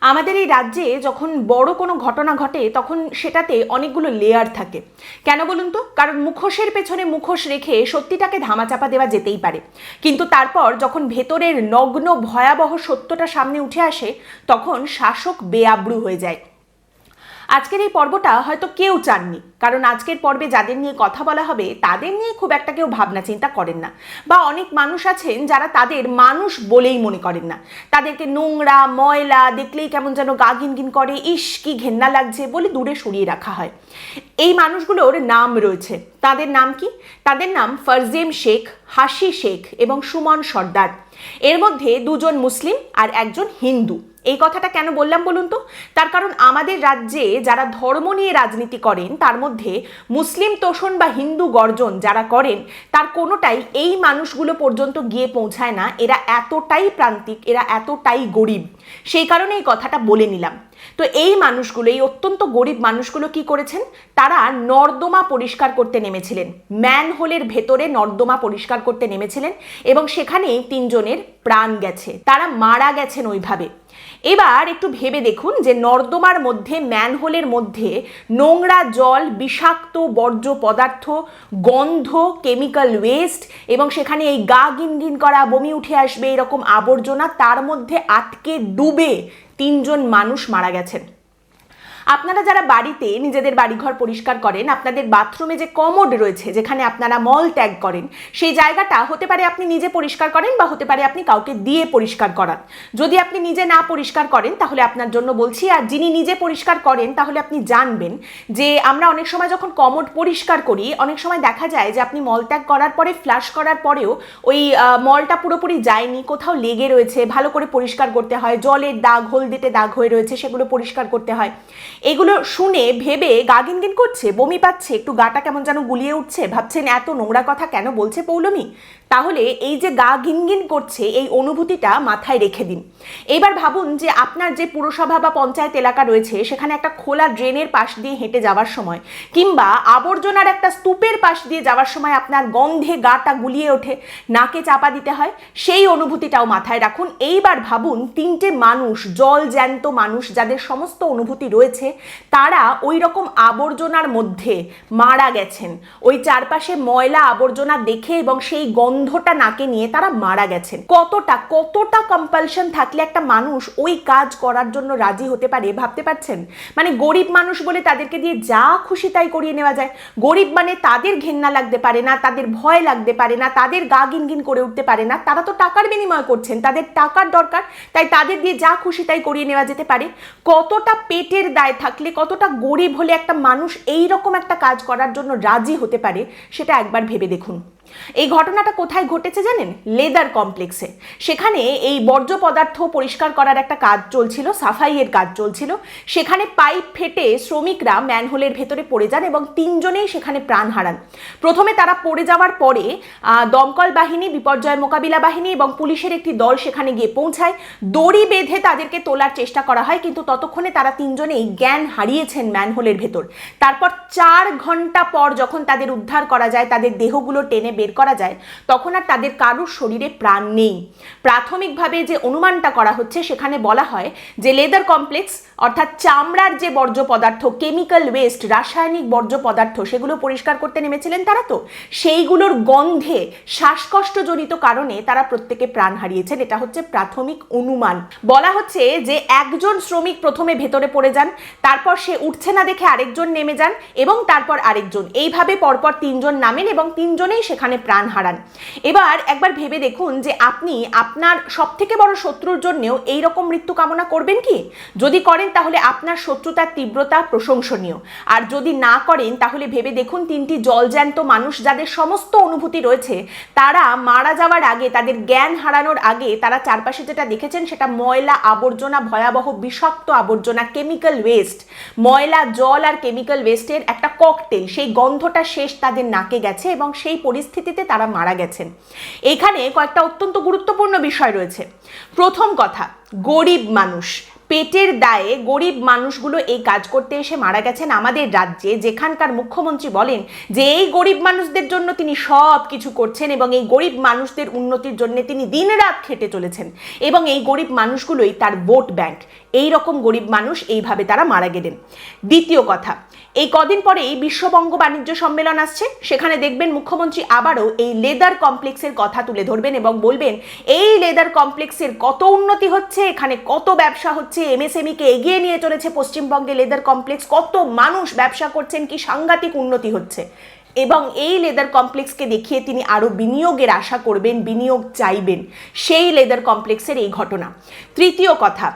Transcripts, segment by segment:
আমাদের এই রাজ্যে যখন বড় কোনো ঘটনা ঘটে, তখন সেটাতে অনেকগুলো লেয়ার থাকে। কেন বলুন তো? কারণ মুখোশের পেছনে মুখোশ রেখে সত্যিটাকে ধামাচাপা দেওয়া যেতেই পারে। কিন্তু তারপর যখন ভেতরের নগ্ন ভয়াবহ সত্যটা সামনে উঠে আসে, তখন শাসক বেআব্রু হয়ে যায়। আজকের এই পর্বটা হয়তো কেউ চাননি। কারণ আজকের পর্বে যাদের নিয়ে কথা বলা হবে, তাদের নিয়ে খুব একটা কেউ ভাবনা চিন্তা করেন না। বা অনেক মানুষ আছেন যারা তাদের মানুষ বলেই মনে করেন না। তাদেরকে নোংরা, ময়লা দেখলেই কেমন যেন গা গিনগিন করে, ইস, কি ঘেন্না লাগছে বলে দূরে সরিয়ে রাখা হয়। এই মানুষগুলোর নাম রয়েছে। তাদের নাম কি? তাদের নাম ফারজেম শেখ হাসি শেখ এবং সুমন সর্দার। এর মধ্যে দুজন মুসলিম আর একজন হিন্দু। এই কথাটা কেন বললাম বলুন তো? তার কারণ আমাদের রাজ্যে যারা ধর্ম নিয়ে রাজনীতি করেন, তার মধ্যে মুসলিম তোষণ বা হিন্দু গর্জন যারা করেন, তার কোনোটাই এই মানুষগুলো পর্যন্ত গিয়ে পৌঁছায় না। এরা এতটাই প্রান্তিক, এরা এতটাই গরিব। সেই কারণে এই কথাটা বলে নিলাম। তো এই মানুষগুলো, এই অত্যন্ত গরিব মানুষগুলো কি করেছেন? তারা নর্দমা পরিষ্কার করতে নেমেছিলেন। ম্যানহোলের ভেতরে নর্দমা পরিষ্কার করতে নেমেছিলেন এবং সেখানেই তিনজনের প্রাণ গেছে। তারা মারা গেছেন ওইভাবে। এবার একটু ভেবে দেখুন যে নর্দমার মধ্যে, ম্যানহোলের মধ্যে নোংরা জল, বিষাক্ত বর্জ্য পদার্থ, গন্ধ, কেমিক্যাল ওয়েস্ট এবং সেখানে এই গা গিনগিন করা, বমি উঠে আসবে, এরকম আবর্জনা, তার মধ্যে আটকে ডুবে তিনজন মানুষ মারা গেছেন। আপনারা যারা বাড়িতে নিজেদের বাড়িঘর পরিষ্কার করেন, আপনাদের বাথরুমে যে কমোড রয়েছে, যেখানে আপনারা মল ত্যাগ করেন, সেই জায়গাটা হতে পারে আপনি নিজে পরিষ্কার করেন বা হতে পারে আপনি কাউকে দিয়ে পরিষ্কার করান। যদি আপনি নিজে না পরিষ্কার করেন, তাহলে আপনার জন্য বলছি, আর যিনি নিজে পরিষ্কার করেন, তাহলে আপনি জানবেন যে আমরা অনেক সময় যখন কমোড পরিষ্কার করি, অনেক সময় দেখা যায় যে আপনি মল ত্যাগ করার পরে, ফ্লাশ করার পরেও ওই মলটা পুরোপুরি যায়নি, কোথাও লেগে রয়েছে, ভালো করে পরিষ্কার করতে হয়, জলের দাগ, হলদেটে দাগ হয়ে রয়েছে, সেগুলো পরিষ্কার করতে হয়। এগুলো শুনে ভেবে গা গিনগিন করছে, বমি পাচ্ছে, একটু গাটা কেমন যেন গুলিয়ে উঠছে, ভাবছেন এত নোংরা কথা কেন বলছে পৌলমী? তাহলে এই যে গা গিনগিন করছে, এই অনুভূতিটা মাথায় রেখে দিন। এবার ভাবুন যে আপনার যে পুরসভা বা পঞ্চায়েত এলাকা রয়েছে, সেখানে একটা খোলা ড্রেনের পাশ দিয়ে হেঁটে যাওয়ার সময় কিংবা আবর্জনার একটা স্তূপের পাশ দিয়ে যাওয়ার সময় আপনার গন্ধে গাটা গুলিয়ে ওঠে, নাকে চাপা দিতে হয়, সেই অনুভূতিটাও মাথায় রাখুন। এইবার ভাবুন তিনটে মানুষ, জল জ্যান্ত মানুষ, যাদের সমস্ত অনুভূতি রয়েছে তারা ওই রকম আবর্জনার মধ্যে মারা গেছেন। ওই চারপাশে ময়লা আবর্জনা দেখে এবং সেই গন্ধটা নাকে নিয়ে তারা মারা গেছেন। কতটা কতটা কম্পালশন থাকলে একটা মানুষ ওই কাজ করার জন্য রাজি হতে পারে, ভাবতে পারছেন? মানে গরিব মানুষ বলে তাদেরকে দিয়ে যা খুশি তাই করিয়ে নেওয়া যায়। গরিব মানে তাদের ঘেন্না লাগতে পারে না, তাদের ভয় লাগতে পারে না, তাদের গা গিনগিন করে উঠতে পারে না। তারা তো টাকার বিনিময় করছেন, তাদের টাকার দরকার, তাই তাদের দিয়ে যা খুশি তাই করিয়ে নেওয়া যেতে পারে। কতটা পেটের দায় থাকলে কতটা গরিব হলে একটা মানুষ এই রকম একটা কাজ করার জন্য রাজি হতে পারে, সেটা একবার ভেবে দেখুন। এই ঘটনাটা কোথায় ঘটেছে জানেন? লেদার কমপ্লেক্সে। সেখানে এই বর্জ্য পদার্থ পরিষ্কার করার একটা কাজ চলছিল, সাফাইয়ের কাজ চলছিল। সেখানে পাইপ ফেটে শ্রমিকরা ম্যানহোলের ভেতরে পড়ে যান এবং তিনজনেই সেখানে প্রাণ হারান। প্রথমে তারা পড়ে যাওয়ার পরে দমকল বাহিনী, বিপর্যয় মোকাবিলা বাহিনী এবং পুলিশের একটি দল সেখানে গিয়ে পৌঁছায়। দড়ি বেঁধে তাদেরকে তোলার চেষ্টা করা হয়, কিন্তু ততক্ষণে তারা তিনজনেই জ্ঞান হারিয়েছেন ম্যানহোলের ভেতর। তারপর চার ঘণ্টা পর যখন তাদের উদ্ধার করা যায়, তাদের দেহগুলো টেনে বের করা যায়, তখন আর তাদের কারোর শরীরে প্রাণ নেই। প্রাথমিকভাবে যে অনুমানটা করা হচ্ছে, সেখানে বলা হয় যে লেদার কমপ্লেক্স অর্থাৎ চামড়ার যে বর্জ্য পদার্থ কেমিক্যাল ওয়েস্ট রাসায়নিক বর্জ্য পদার্থ, সেগুলো পরিষ্কার করতে নেমেছিলেন তারা তো? সেইগুলোর গন্ধে, শ্বাসকষ্টজনিত কারণে তারা প্রত্যেকে প্রাণ হারিয়েছেন। এটা হচ্ছে প্রাথমিক অনুমান। বলা হচ্ছে যে একজন শ্রমিক প্রথমে ভেতরে পড়ে যান, তারপর সে উঠছে না দেখে আরেকজন নেমে যান এবং তারপর আরেকজন। এইভাবে পরপর তিনজন নামেন এবং তিনজনেই সেখানে প্রাণ হারান। এবার একবার ভেবে দেখুন যে আপনি আপনার সব থেকে বড় শত্রুর জন্যেও এইরকম মৃত্যু কামনা করবেন কি? যদি করেন তাহলে আপনার শত্রুতার তীব্রতা প্রশংসনীয়। আর যদি না করেন, তাহলে ভেবে দেখুন তিনটি জলজ্যান্ত মানুষ যাদের সমস্ত অনুভূতি রয়েছে, তারা মারা যাওয়ার আগে, তাদের জ্ঞান হারানোর আগে, তারা চারপাশে যেটা দেখেছেন, সেটা ময়লা আবর্জনা, ভয়াবহ বিষাক্ত আবর্জনা কেমিক্যাল ওয়েস্ট ময়লা, জল আর কেমিক্যাল ওয়েস্টের একটা ককটেল সেই গন্ধটা শেষ তাদের নাকে গেছে এবং সেই পরিস্থিতিতে তারা মারা গেছেন। এখানে কয়েকটা অত্যন্ত গুরুত্বপূর্ণ বিষয় রয়েছে। প্রথম কথা, গরিব মানুষ। পেটের দায়ে গরিব মানুষগুলো এই কাজ করতে এসে মারা গেছেন আমাদের রাজ্যে, যেখানকার মুখ্যমন্ত্রী বলেন যে এই গরিব মানুষদের জন্য তিনি সব কিছু করছেন এবং এই গরিব মানুষদের উন্নতির জন্য তিনি দিনরাত খেটে চলেছেন এবং এই গরিব মানুষগুলোই তার ভোট ব্যাংক। এই রকম গরিব মানুষ এইভাবে তারা মারা গেলেন। দ্বিতীয় কথা এই কদিন পরেই বিশ্ববঙ্গ বাণিজ্য সম্মেলন আসছে। সেখানে দেখবেন মুখ্যমন্ত্রী আবারও এই লেদার কমপ্লেক্সের কথা তুলে ধরবেন এবং বলবেন, এই লেদার কমপ্লেক্সের কত উন্নতি হচ্ছে, এখানে কত ব্যবসা হচ্ছে এমএসএমইকে এগিয়ে নিয়ে চলেছে পশ্চিমবঙ্গে লেদার কমপ্লেক্স, কত মানুষ ব্যবসা করছেন, কি সাংঘাতিক উন্নতি হচ্ছে? এবং এই লেদার কমপ্লেক্সকে দেখিয়ে তিনি আরও বিনিয়োগের আশা করবেন, বিনিয়োগ চাইবেন। সেই লেদার কমপ্লেক্সের এই ঘটনা। তৃতীয় কথা,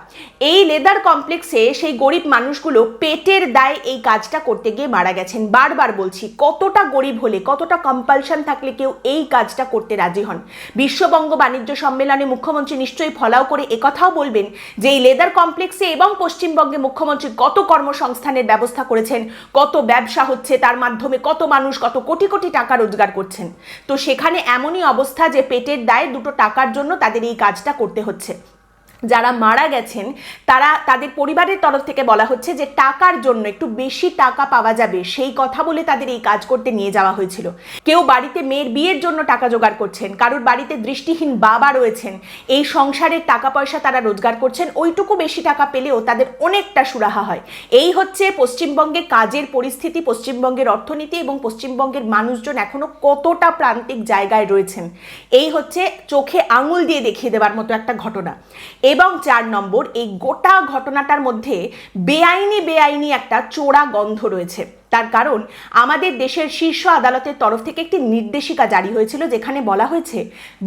এই লেদার কমপ্লেক্সে সেই গরিব মানুষগুলো পেটের দায়ে এই কাজটা করতে গিয়ে মারা গেছেন। বারবার বলছি, কতটা গরিব হলে, কতটা কম্পালশন থাকলে কেউ এই কাজটা করতে রাজি হন? বিশ্ববঙ্গ বাণিজ্য সম্মেলনে মুখ্যমন্ত্রী নিশ্চয়ই ফলাও করে একথাও বলবেন যে, এই লেদার কমপ্লেক্সে এবং পশ্চিমবঙ্গে মুখ্যমন্ত্রী কত কর্মসংস্থানের ব্যবস্থা করেছেন, কত ব্যবসা হচ্ছে, তার মাধ্যমে কত মানুষ কত কোটি কোটি টাকা রোজগার করছেন। তো সেখানে এমনই অবস্থা যে পেটের দায়ে দুটো টাকার জন্য তাদের এই কাজটা করতে হচ্ছে। যারা মারা গেছেন, তারা তাদের পরিবারের তরফ থেকে বলা হচ্ছে যে টাকার জন্য একটু বেশি টাকা পাওয়া যাবে। সেই কথা বলে তাদের এই কাজ করতে নিয়ে যাওয়া হয়েছিল। কেউ বাড়িতে মেয়ের বিয়ের জন্য টাকা জোগাড় করছেন, কারোর বাড়িতে দৃষ্টিহীন বাবা রয়েছেন, এই সংসারের টাকা পয়সা তারা রোজগার করছেন, ওইটুকু বেশি টাকা পেলেও তাদের অনেকটা সুরাহা হয়। এই হচ্ছে পশ্চিমবঙ্গে কাজের পরিস্থিতি, পশ্চিমবঙ্গের অর্থনীতি এবং পশ্চিমবঙ্গের মানুষজন এখনও কতটা প্রান্তিক জায়গায় রয়েছেন। এই হচ্ছে চোখে আঙুল দিয়ে দেখিয়ে দেওয়ার মতো একটা ঘটনা। এবং চার নম্বর, এই গোটা ঘটনাটার মধ্যে বেআইনি বেআইনি একটা চোরা গন্ধ রয়েছে। তার কারণ, আমাদের দেশের শীর্ষ আদালতের তরফ থেকে একটি নির্দেশিকা জারি হয়েছিল, যেখানে বলা হয়েছে,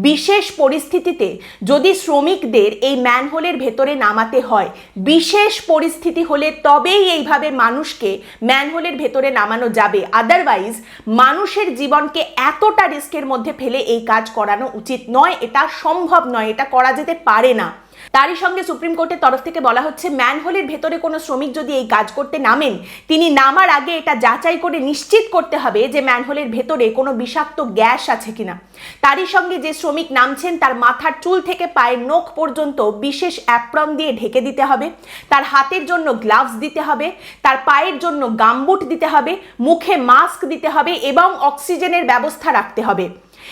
বিশেষ পরিস্থিতিতে যদি শ্রমিকদের এই ম্যানহোলের ভেতরে নামাতে হয়, বিশেষ পরিস্থিতি হলে তবেই এইভাবে মানুষকে ম্যানহোলের ভেতরে নামানো যাবে। আদারওয়াইজ মানুষের জীবনকে এতটা রিস্কের মধ্যে ফেলে এই কাজ করানো উচিত নয়, এটা সম্ভব নয়, এটা করা যেতে পারে না। তারই সঙ্গে সুপ্রিম কোর্টের তরফ থেকে বলা হচ্ছে, ম্যানহোলের ভেতরে কোনো শ্রমিক যদি এই কাজ করতে নামেন, তিনি নামার আগে এটা যাচাই করে নিশ্চিত করতে হবে যে ম্যানহোলের ভেতরে কোনো বিষাক্ত গ্যাস আছে কিনা। তারই সঙ্গে যে শ্রমিক নামছেন, তার মাথার চুল থেকে পায়ের নখ পর্যন্ত বিশেষ অ্যাপ্রন দিয়ে ঢেকে দিতে হবে, তার হাতের জন্য গ্লাভস দিতে হবে, তার পায়ের জন্য গামবুট দিতে হবে, মুখে মাস্ক দিতে হবে এবং অক্সিজেনের ব্যবস্থা রাখতে হবে।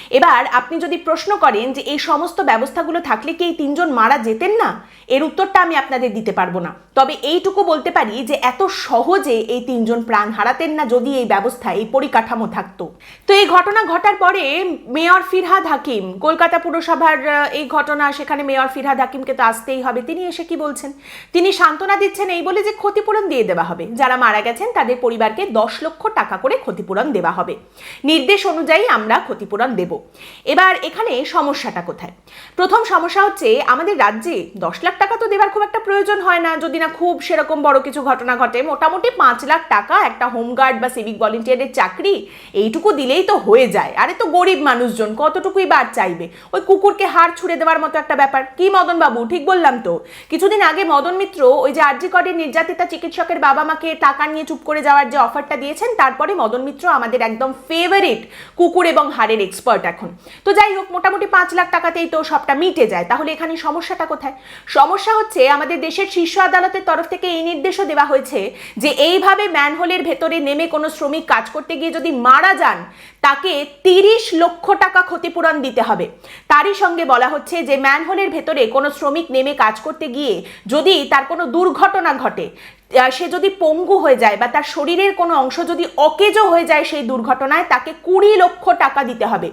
এবার আপনি যদি প্রশ্ন করেন যে এই সমস্ত ব্যবস্থাগুলো থাকলে কি এই তিনজন মারা যেতেন না? এর উত্তরটা আমি আপনাদের দিতে পারব না। তবে এইটুকু বলতে পারি যে এত সহজে এই তিনজন প্রাণ হারাতেন না যদি এই ব্যবস্থা এই পরিকাঠামো থাকতো। তো এই ঘটনা ঘটার পরে মেয়র ফিরহাদ হাকিম, কলকাতা পুরসভার এই ঘটনা, সেখানে মেয়র ফিরহাদ হাকিমকে তো আসতেই হবে। তিনি এসে কি বলছেন? তিনি সান্ত্বনা দিচ্ছেন এই বলে যে ক্ষতিপূরণ দিয়ে দেওয়া হবে। যারা মারা গেছেন তাদের পরিবারকে দশ লক্ষ টাকা করে ক্ষতিপূরণ দেওয়া হবে। নির্দেশ অনুযায়ী আমরা ক্ষতিপূরণ দেব। এবার এখানে সমস্যাটা কোথায়? প্রথম সমস্যা হচ্ছে, আমাদের রাজ্যে দশ লাখ টাকা তো দেওয়ার খুব একটা প্রয়োজন হয় না। যদি না খুব সেরকম বড় কিছু ঘটনা ঘটে, মোটামুটি পাঁচ লাখ টাকা একটা হোমগার্ড বা সিভিক ভলেন্টিয়ারের চাকরি এইটুকু দিলেই তো হয়ে যায়। আরে তো গরিব মানুষজন, কতটুকুই বার চাইবে? ওই কুকুরকে হার ছুড়ে দেওয়ার মতো একটা ব্যাপার। কি মদন বাবু ঠিক বললাম তো। কিছুদিন আগে মদন মিত্র ওই যে আরজি করের নির্যাতিতা চিকিৎসকের বাবা মাকে টাকা নিয়ে চুপ করে যাওয়ার যে অফারটা দিয়েছেন, তারপরে মদন মিত্র আমাদের একদম ফেভারিট কুকুর এবং হাড়ের এক্সপার্ট এখন। তো যাই হোক, মোটামুটি পাঁচ লাখ টাকাতেই তো সবটা মিটে যায়। তাহলে এখানে সমস্যাটা কোথায়? সমস্যা হচ্ছে আমাদের দেশের শীর্ষ আদালতের তরফ থেকে এই নির্দেশও দেওয়া হয়েছে যে এইভাবে ম্যানহোলের ভেতরে নেমে কোনো শ্রমিক কাজ করতে গিয়ে যদি মারা যান, তাকে তিরিশ লক্ষ টাকা ক্ষতিপূরণ দিতে হবে। তারই সঙ্গে বলা হচ্ছে যে ম্যানহোলের ভেতরে কোনো শ্রমিক নেমে কাজ করতে গিয়ে যদি তার কোনো দুর্ঘটনা ঘটে সে যদি পঙ্গু হয়ে যায় বা তার শরীরের কোনো অংশ যদি অকেজো হয়ে যায় সেই দুর্ঘটনায়, তাকে কুড়ি লক্ষ টাকা দিতে হবে।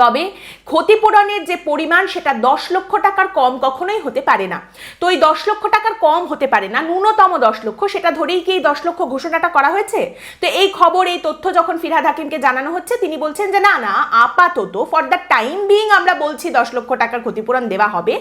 তবে ক্ষতিপূরণের যে পরিমাণ, সেটা দশ লক্ষ টাকার কম কখনোই হতে পারে না। তো এই দশ লক্ষ টাকার কম হতে পারে না, ন্যূনতম দশ লক্ষ, সেটা ধরেই কি এই দশ লক্ষ ঘোষণাটা করা হয়েছে? তো এই খবর, এই তথ্য যখন ফিরহাদ হাকিমকে জানানো হচ্ছে, তিনি বলছেন যে, না না, আপাতত ফর দ্য টাইম বিং আমরা বলছি দশ লক্ষ টাকার ক্ষতিপূরণ দেওয়া হবে।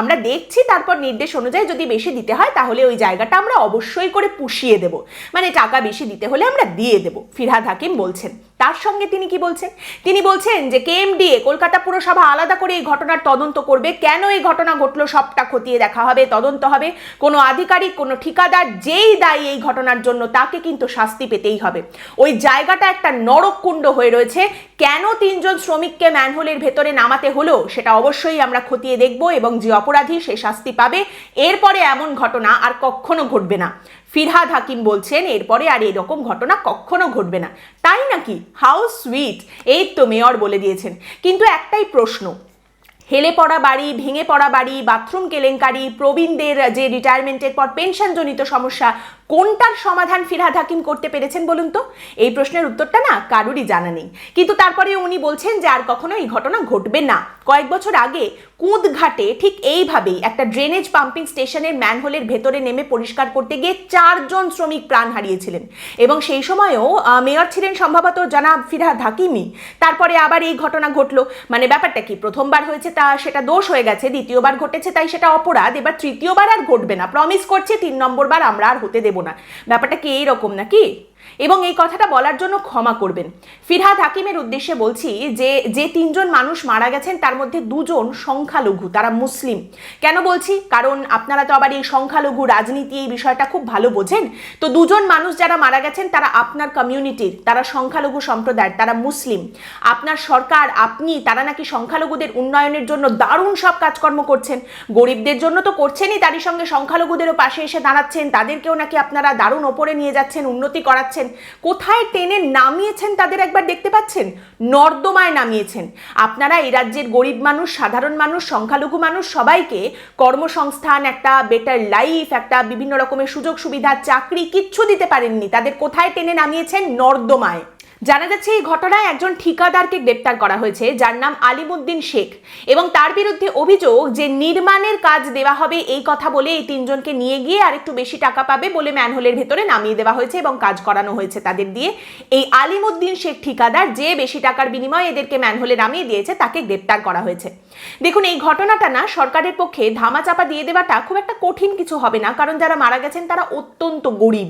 আমরা দেখছি, তারপর নির্দেশ অনুযায়ী যদি বেশি দিতে হয়, তাহলে ওই জায়গাটা আমরা অবশ্যই করে পুষিয়ে দেব। মানে টাকা বেশি দিতে হলে আমরা দিয়ে দেব। ফিরহাদ হাকিম বলছেন। তার সঙ্গে তিনি কি বলছেন? তিনি বলছেন যে কেএমডিএ, কলকাতা পুরসভা আলাদা করে এই ঘটনার তদন্ত করবে। কেন এই ঘটনা ঘটলো? সবটা খতিয়ে দেখা হবে, তদন্ত হবে। কোনো আধিকারিক, কোনো ঠিকাদার যেই দায়ী এই ঘটনার জন্য, তাকে কিন্তু শাস্তি পেতেই হবে। ওই জায়গাটা একটা নরককুণ্ড হয়ে রয়েছে। কেন তিনজন শ্রমিককে ম্যানহোলের ভেতরে নামাতে হলো, সেটা অবশ্যই আমরা খতিয়ে দেখব এবং যে অপরাধী সে শাস্তি পাবে। এরপরে এমন ঘটনা আর কখনো ঘটবে না। ফিরহাদ হাকিম বলছেন, এরপরে আর এরকম ঘটনা কখনো ঘটবে না। তাই নাকি? হাউ সুইট এই তো মেয়র বলে দিয়েছেন। কিন্তু একটাই প্রশ্ন, হেলে পড়া বাড়ি, ভেঙে পড়া বাড়ি, বাথরুম কেলেঙ্কারি, প্রবীণদের যে রিটায়ারমেন্টের পর পেনশনজনিত সমস্যা কোনটার সমাধান ফিরহাদ হাকিম করতে পেরেছেন বলুন তো? এই প্রশ্নের উত্তরটা না কারুরই জানা নেই। কিন্তু তারপরে উনি বলছেন যে আর কখনো এই ঘটনা ঘটবে না। কয়েক বছর আগে কুদঘাটে ঠিক এইভাবেই একটা ড্রেনেজ পাম্পিং স্টেশনের ম্যানহোলের ভেতরে নেমে পরিষ্কার করতে গিয়ে চারজন শ্রমিক প্রাণ হারিয়েছিলেন। এবং সেই সময়ও মেয়র ছিলেন সম্ভবত জনাব ফিরহাদ হাকিমই। তারপরে আবার এই ঘটনা ঘটলো। মানে ব্যাপারটা কি, প্রথমবার হয়েছে তা, সেটা দোষ হয়ে গেছে, দ্বিতীয়বার ঘটেছে তাই সেটা অপরাধ, এবার তৃতীয়বার আর ঘটবে না। প্রমিস করছে তিন নম্বরবার আমরা আর হতে দেব না। ব্যাপারটা কি এইরকম নাকি? এবং এই কথাটা বলার জন্য ক্ষমা করবেন। ফিরহাদ হাকিমের উদ্দেশ্যে বলছি যে যে তিনজন মানুষ মারা গেছেন, তার মধ্যে দুজন সংখ্যালঘু, তারা মুসলিম। কেন বলছি? কারণ আপনারা তো আবার এই সংখ্যালঘু রাজনীতি এই বিষয়টা খুব ভালো বোঝেন। তো দুজন মানুষ যারা মারা গেছেন, তারা আপনার কমিউনিটির তারা সংখ্যালঘু সম্প্রদায়ের, তারা মুসলিম। আপনার সরকার, আপনি, তারা নাকি সংখ্যালঘুদের উন্নয়নের জন্য দারুণ সব কাজকর্ম করছেন। গরিবদের জন্য তো করছেনই, তারই সঙ্গে সংখ্যালঘুদেরও পাশে এসে দাঁড়াচ্ছেন, তাদেরকেও নাকি আপনারা দারুণ ওপরে নিয়ে যাচ্ছেন, উন্নতি করাচ্ছেন। কোথায় টেনে নামিয়েছেন তাদের একবার দেখতে পাচ্ছেন? নর্দমায় নামিয়েছেন। আপনারা এই রাজ্যের গরিব মানুষ, সাধারণ মানুষ, সংখ্যালঘু মানুষ সবাইকে কর্মসংস্থান, একটা বেটার লাইফ একটা বিভিন্ন রকমের সুযোগ সুবিধা চাকরি কিচ্ছু দিতে পারেননি। তাদের কোথায় টেনে নামিয়েছেন? নর্দমায়। জানা যাচ্ছে এই ঘটনায় একজন ঠিকাদারকে গ্রেপ্তার করা হয়েছে, যার নাম আলিমুদ্দিন শেখ। এবং তার বিরুদ্ধে অভিযোগ যে নির্মাণের কাজ দেওয়া হবে এই কথা বলে এই তিনজনকে নিয়ে গিয়ে আর একটু বেশি টাকা পাবে বলে ম্যানহোলের ভেতরে নামিয়ে দেওয়া হয়েছে এবং কাজ করানো হয়েছে তাদের দিয়ে। এই আলিমুদ্দিন শেখ ঠিকাদার যে বেশি টাকার বিনিময়ে এদেরকে ম্যানহোলে নামিয়ে দিয়েছে, তাকে গ্রেপ্তার করা হয়েছে। দেখুন, এই ঘটনাটা না সরকারের পক্ষে ধামাচাপা দিয়ে দেওয়াটা খুব একটা কঠিন কিছু হবে না, কারণ যারা মারা গেছেন তারা অত্যন্ত গরিব।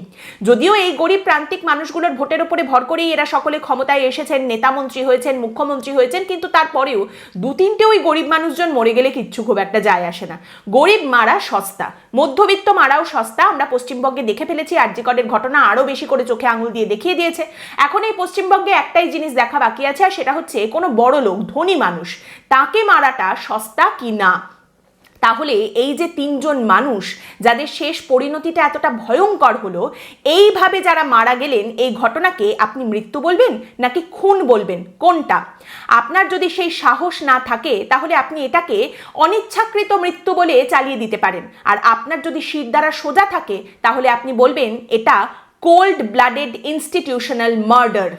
যদিও এই গরিব প্রান্তিক মানুষগুলোর ভোটের উপরে ভর করেই এরা সকলে ক্ষমতায় এসেছেন, নেতামন্ত্রী হয়েছেন, মুখ্যমন্ত্রী হয়েছেন, কিন্তু তারপরেও দু তিনটে ওই গরিব মানুষজন মরে গেলে কিচ্ছু খুব একটা যায় আসে না। গরিব মারা সস্তা, মধ্যবিত্ত মারাও সস্তা। আমরা পশ্চিমবঙ্গে দেখে ফেলেছি আর্যিকরের ঘটনা আরও বেশি করে চোখে আঙুল দিয়ে দেখিয়ে দিয়েছে। এখন এই পশ্চিমবঙ্গে একটাই জিনিস দেখা বাকি আছে, আর সেটা হচ্ছে কোনো বড় লোক ধনী মানুষ, তাকে মারাটা সস্তা কি না? তাহলে এই যে তিনজন মানুষ যাদের শেষ পরিণতিটা এতটা ভয়ঙ্কর হলো, এইভাবে যারা মারা গেলেন, এই ঘটনাকে আপনি মৃত্যু বলবেন নাকি খুন বলবেন? কোনটা? আপনার যদি সেই সাহস না থাকে, তাহলে আপনি এটাকে অনিচ্ছাকৃত মৃত্যু বলে চালিয়ে দিতে পারেন। আর আপনার যদি শির দ্বারা সোজা থাকে, তাহলে আপনি বলবেন এটা কোল্ড ব্লাডেড ইনস্টিটিউশনাল মার্ডার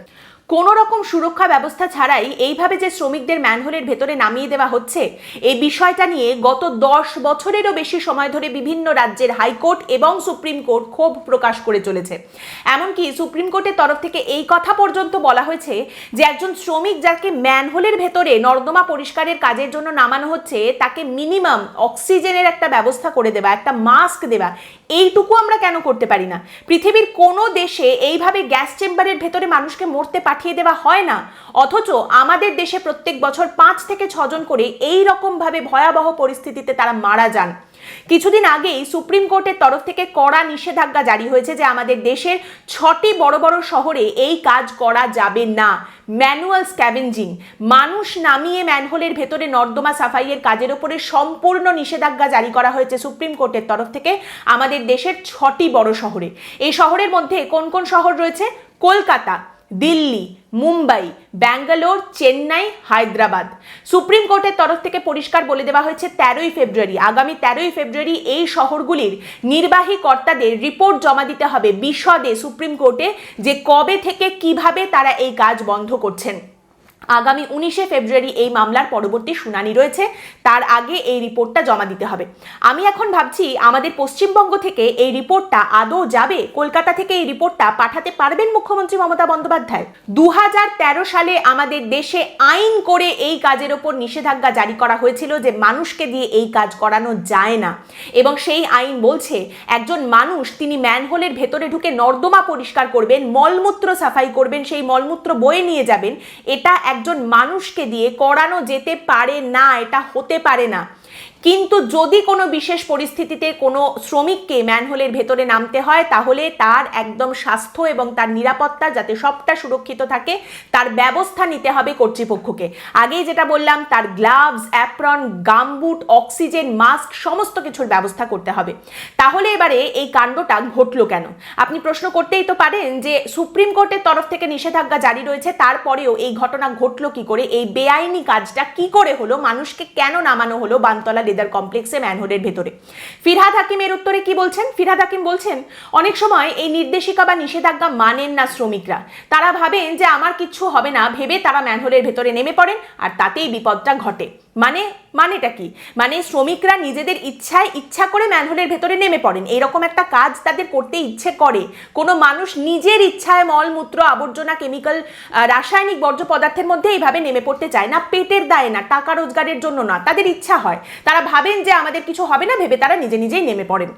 কোনো রকম সুরক্ষা ব্যবস্থা ছাড়াই এইভাবে যে শ্রমিকদের ম্যানহোলের ভেতরে নামিয়ে দেওয়া হচ্ছে, এই বিষয়টা নিয়ে গত দশ বছরেরও বেশি সময় ধরে বিভিন্ন রাজ্যের হাইকোর্ট এবং সুপ্রিম কোর্ট ক্ষোভ প্রকাশ করে চলেছে। এমনকি সুপ্রিম কোর্টের তরফ থেকে এই কথা পর্যন্ত বলা হয়েছে যে একজন শ্রমিক যাকে ম্যানহোলের ভেতরে নর্দমা পরিষ্কারের কাজের জন্য নামানো হচ্ছে, তাকে মিনিমাম অক্সিজেনের একটা ব্যবস্থা করে দেওয়া একটা মাস্ক দেওয়া এইটুকু আমরা কেন করতে পারি না? পৃথিবীর কোনো দেশে এইভাবে গ্যাস চেম্বারের ভেতরে মানুষকে মরতে পাঠিয়ে দেওয়া হয় না। অথচ আমাদের দেশে প্রত্যেক বছর পাঁচ থেকে ছজন করে এই রকমভাবে ভয়াবহ পরিস্থিতিতে তারা মারা যান। কিছুদিন আগেই সুপ্রিম কোর্টের তরফ থেকে কড়া নিষেধাজ্ঞা জারি হয়েছে যে আমাদের দেশের ছটি বড় বড় শহরে এই কাজ করা যাবে না। ম্যানুয়াল স্ক্যাভেঞ্জিং, মানুষ নামিয়ে ম্যানহোলের ভেতরে নর্দমা সাফাইয়ের কাজের ওপরে সম্পূর্ণ নিষেধাজ্ঞা জারি করা হয়েছে সুপ্রিম কোর্টের তরফ থেকে আমাদের দেশের ছটি বড় শহরে। এই শহরের মধ্যে কোন কোন শহর রয়েছে? কলকাতা। দিল্লি, মুম্বাই, ব্যাঙ্গালোর, চেন্নাই, হায়দ্রাবাদ। সুপ্রিম কোর্টের তরফ থেকে পরিষ্কার বলে দেওয়া হয়েছে তেরোই ফেব্রুয়ারি। আগামী তেরোই ফেব্রুয়ারি এই শহরগুলির নির্বাহী কর্তাদের রিপোর্ট জমা দিতে হবে বিশদে সুপ্রিম কোর্টে যে কবে থেকে কীভাবে তারা এই কাজ বন্ধ করছেন। আগামী উনিশে ফেব্রুয়ারি এই মামলার পরবর্তী শুনানি রয়েছে। তার আগে এই রিপোর্টটা জমা দিতে হবে। আমি এখন ভাবছি, আমাদের পশ্চিমবঙ্গ থেকে এই রিপোর্টটা আদৌ যাবে? কলকাতা থেকে এই রিপোর্টটা পাঠাতে পারবেন মুখ্যমন্ত্রী মমতা বন্দ্যোপাধ্যায়? দু হাজার তেরো সালে আমাদের দেশে আইন করে এই কাজের ওপর নিষেধাজ্ঞা জারি করা হয়েছিল যে মানুষকে দিয়ে এই কাজ করানো যায় না। এবং সেই আইন বলছে, একজন মানুষ তিনি ম্যানহোলের ভেতরে ঢুকে নর্দমা পরিষ্কার করবেন, মলমূত্র সাফাই করবেন, সেই মলমূত্র বয়ে নিয়ে যাবেন, এটা একজন মানুষকে দিয়ে করানো যেতে পারে না এটা হতে পারে না। কিন্তু যদি কোনো বিশেষ পরিস্থিতিতে কোনো শ্রমিককে ম্যানহোলের ভেতরে নামতে হয়, তাহলে তার একদম স্বাস্থ্য এবং তার নিরাপত্তা যাতে সবটা সুরক্ষিত থাকে, তার ব্যবস্থা নিতে হবে কর্তৃপক্ষকে। আগেই যেটা বললাম, তার gloves, apron, gumboot, oxygen, mask, সমস্ত কিছুর ব্যবস্থা করতে হবে। তাহলে এবারে এই কাণ্ডটা ঘটলো কেন? আপনি প্রশ্ন করতেই তো পারেন যে সুপ্রিম কোর্টের তরফ থেকে নিষেধাজ্ঞা জারি রয়েছে, তারপরেও এই ঘটনা ঘটলো কি করে? এই বেআইনি কাজটা কি করে হলো? মানুষকে কেন নামানো হলো? বানতলা লেদার কমপ্লেক্সে ম্যানহোলের ভেতরে। ফিরহাদ হাকিম এর উত্তরে কি বলছেন? ফিরহাদ হাকিম বলছেন, অনেক সময় এই নির্দেশিকা বা নিষেধাজ্ঞা মানেন না শ্রমিকরা। তারা ভাবেন যে আমার কিচ্ছু হবে না, ভেবে তারা ম্যানহোলের ভেতরে নেমে পড়েন আর তাতেই বিপদটা ঘটে। মানে মানেটা কি? মানে শ্রমিকরা নিজেদের ইচ্ছায় ইচ্ছা করে ম্যানহোলের ভেতরে নেমে পড়েন। এরকম একটা কাজ তাদের করতে ইচ্ছে করে। কোনো মানুষ নিজের ইচ্ছায় মলমূত্র আবর্জনা, কেমিক্যাল রাসায়নিক বর্জ্য পদার্থের মধ্যে এইভাবে নেমে পড়তে চায় না। পেটের দায় না, টাকা রোজগারের জন্য না, তাদের ইচ্ছা হয়। তারা ভাবেন যে আমাদের কিছু হবে না, ভেবে তারা নিজে নিজেই নেমে পড়েন।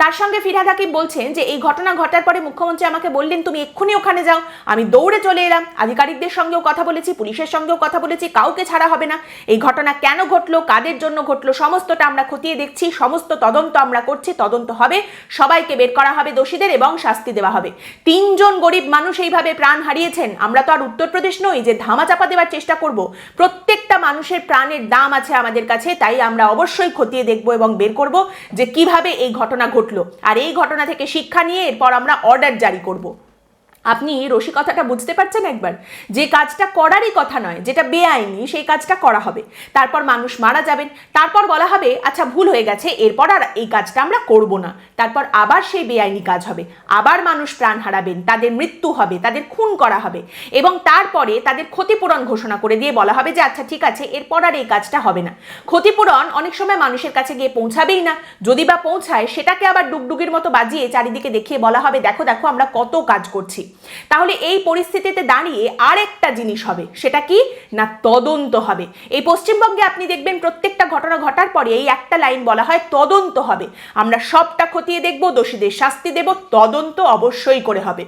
তার সঙ্গে ফিরহাদ হাকিম বলছেন যে, এই ঘটনা ঘটার পরে মুখ্যমন্ত্রী আমাকে বললেন, তুমি এক্ষুনি ওখানে যাও। আমি দৌড়ে চলে এলাম। আধিকারিকদের সঙ্গেও কথা বলেছি, পুলিশের সঙ্গেও কথা বলেছি, কাউকে ছাড়া হবে না। এই ঘটনা কেন ঘটলো, কাদের জন্য ঘটলো, সমস্তটা আমরা খতিয়ে দেখছি, সমস্ত তদন্ত আমরা করছি, তদন্ত হবে। সবাইকে বের করা হবে দোষীদের এবং শাস্তি দেওয়া হবে। তিনজন গরিব মানুষ এইভাবে প্রাণ হারিয়েছেন। আমরা তো আর উত্তরপ্রদেশ নই যে ধামাচাপা দেওয়ার চেষ্টা করব। প্রত্যেকটা মানুষের প্রাণের দাম আছে আমাদের কাছে, তাই আমরা অবশ্যই খতিয়ে দেখব এবং বের করব যে কীভাবে এই ঘটনা ঘটলো। আর এই ঘটনা থেকে শিক্ষা নিয়ে এরপর আমরা অর্ডার জারি করব। আপনি রসিকতাটা বুঝতে পারছেন একবার? যে কাজটা করারই কথা নয়, যেটা বেআইনি, সেই কাজটা করা হবে। তারপর মানুষ মারা যাবেন, তারপর বলা হবে আচ্ছা ভুল হয়ে গেছে, এরপর আর এই কাজটা আমরা করব না। তারপর আবার সেই বেআইনি কাজ হবে। আবার মানুষ প্রাণ হারাবেন, তাদের মৃত্যু হবে, তাদের খুন করা হবে এবং তারপরে তাদের ক্ষতিপূরণ ঘোষণা করে দিয়ে বলা হবে যে আচ্ছা ঠিক আছে, এরপর আর এই কাজটা হবে না। ক্ষতিপূরণ অনেক সময় মানুষের কাছে গিয়ে পৌঁছাবেই না। যদি বা পৌঁছায়, সেটাকে আবার ডুগডুগির মতো বাজিয়ে চারিদিকে দেখিয়ে বলা হবে, দেখো দেখো, আমরা কত কাজ করছি। তাহলে এই পরিস্থিতিতে দাঁড়িয়ে আর একটা জিনিস হবে, সেটা কি? না, তদন্ত হবে। এই পশ্চিমবঙ্গে আপনি দেখবেন প্রত্যেকটা ঘটনা ঘটার পরে এই একটা লাইন বলা হয়, তদন্ত হবে। আমরা সবটা খতিয়ে দেখব, দোষীদের শাস্তি দেব, তদন্ত অবশ্যই করে হবে।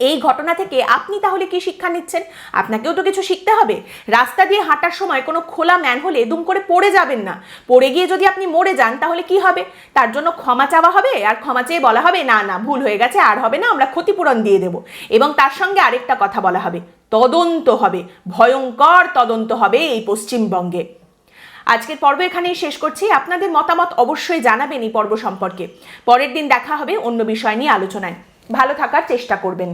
এই ঘটনা থেকে আপনি তাহলে কি শিক্ষা নিচ্ছেন? আপনাকেও তো কিছু শিখতে হবে। রাস্তা দিয়ে হাঁটার সময় কোনো খোলা ম্যান হলে দুম করে পড়ে যাবেন না। পড়ে গিয়ে যদি আপনি মরে যান, তাহলে কি হবে? তার জন্য ক্ষমা চাওয়া হবে? আর ক্ষমা চেয়ে বলা হবে, না না, ভুল হয়ে গেছে, আর হবে না, আমরা ক্ষতিপূরণ দিয়ে দেব। এবং তার সঙ্গে আরেকটা কথা বলা হবে, তদন্ত হবে, ভয়ঙ্কর তদন্ত হবে এই পশ্চিমবঙ্গে। আজকের পর্ব এখানেই শেষ করছি। আপনাদের মতামত অবশ্যই জানাবেন এই পর্ব সম্পর্কে। পরের দিন দেখা হবে অন্য বিষয় নিয়ে আলোচনায়। ভালো থাকার চেষ্টা করবেন।